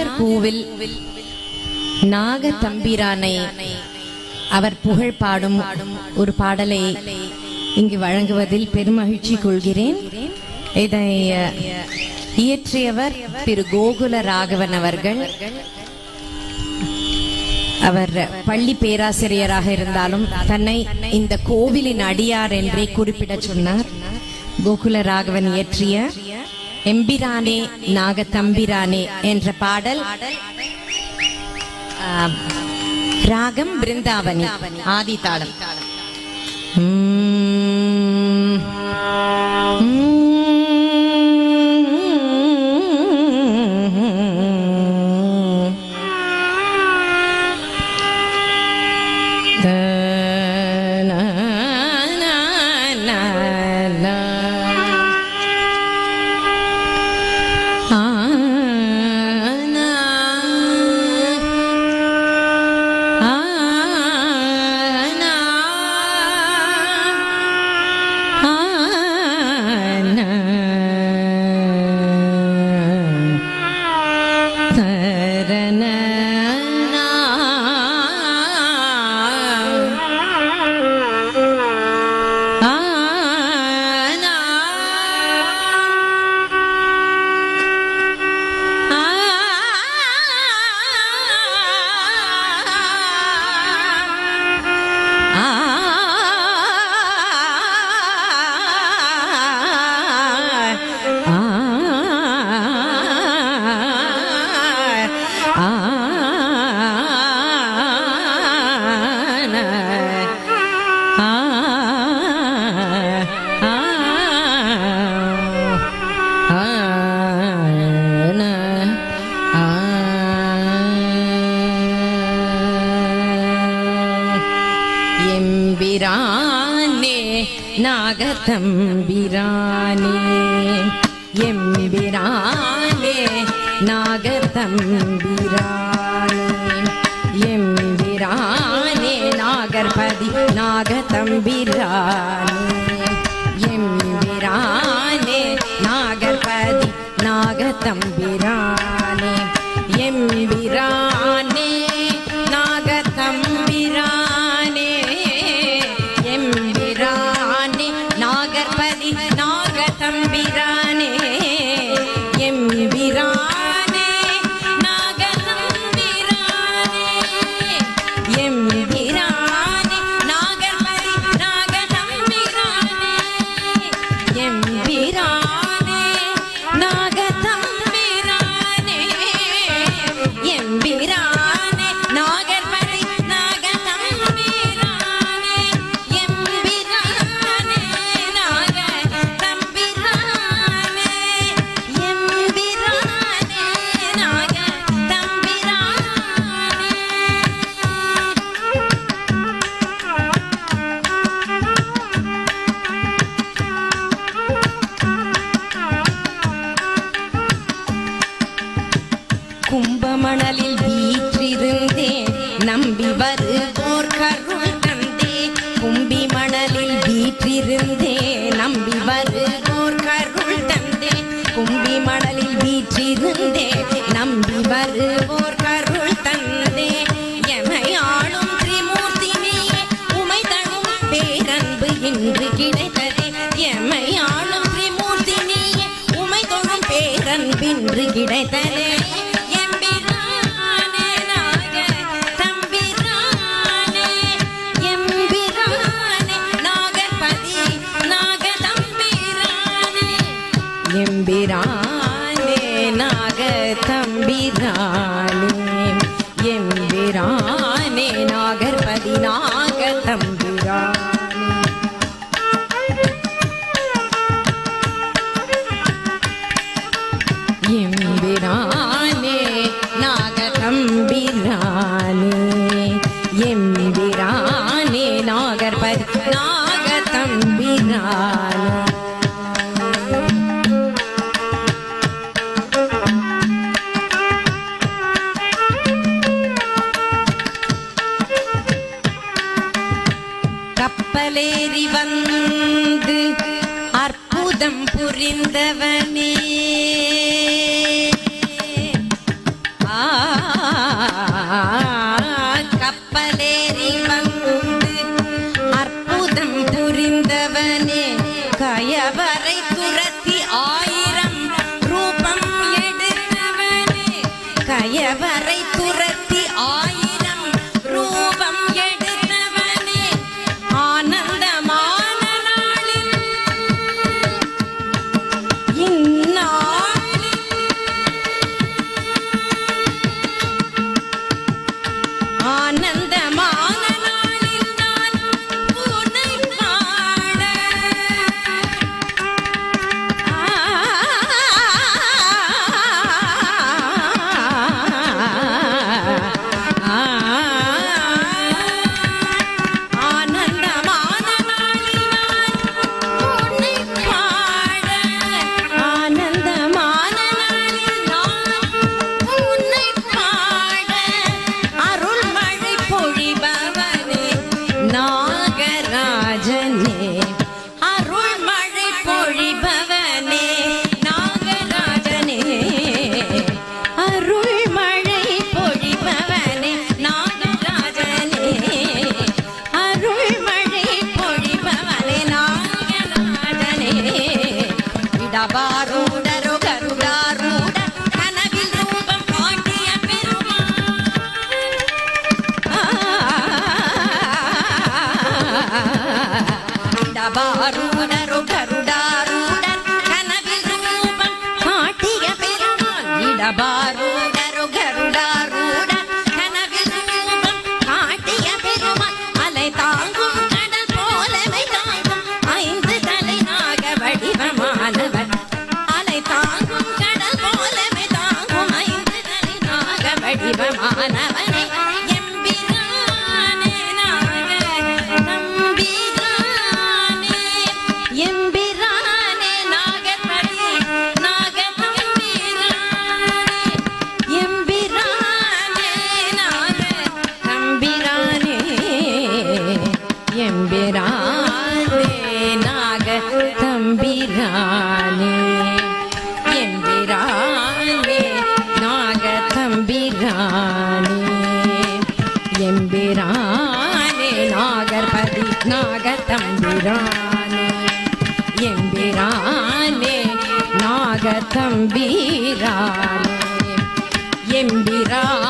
நாகர் கோவில் நாக தம்பிரானை அவர் புகழ் பாடும் ஒரு பாடலை இங்கு வழங்குவதில் பெருமகிழ்ச்சி கொள்கிறேன். இதை இயற்றியவர் திரு கோகுல ராகவன் அவர்கள். அவர் பள்ளி பேராசிரியராக இருந்தாலும் தன்னை இந்த கோவிலின் அடியார் என்றே குறிப்பிட சொன்னார். கோகுல ராகவன் இயற்றிய எம்பிரானே நாகத்தம்பிரானே என்ற பாடல் ராகம் பிருந்தாவனி ஆதி தாளம் நாகதம்பிரானே எம்பிரானே நாகதம்பிரானே எம்பிரானே நாகர்பதி நாகதம்பிரானே கும்பமணலில் வீற்றிருந்தேன். நம்பி வருவோர் கருள் தந்தே. கும்பி மணலில் வீற்றிருந்தேன். நம்பி வருவோர் கருள் தந்தே. கும்பி மணலில் வீற்றிருந்தேன். நம்பி வருவோர் கருள் தந்தே. எமையாளும் திரிமூர்த்தினியே உமை தழும் பேரன்பு இன்று கிடைத்ததே. எமையாளும் திரிமூர்த்தினியே உமை தொழும் பேரன்பின்று கிடைத்ததே. நாக தம்பிரானே எம்பிரானே நாகதம்பிரானே எம்பிரானே நாகர்பதி நாகதம்பிரானே. கப்பலேறி அற்புதம் புரிந்தவனே. வடிவமானவனை எம்பிரானே எம்பிரானே நாகர்பதி நாகத்தம்பிரானே. எம்பிரானே நாகத்தம்பிரானே. எம்பிரான்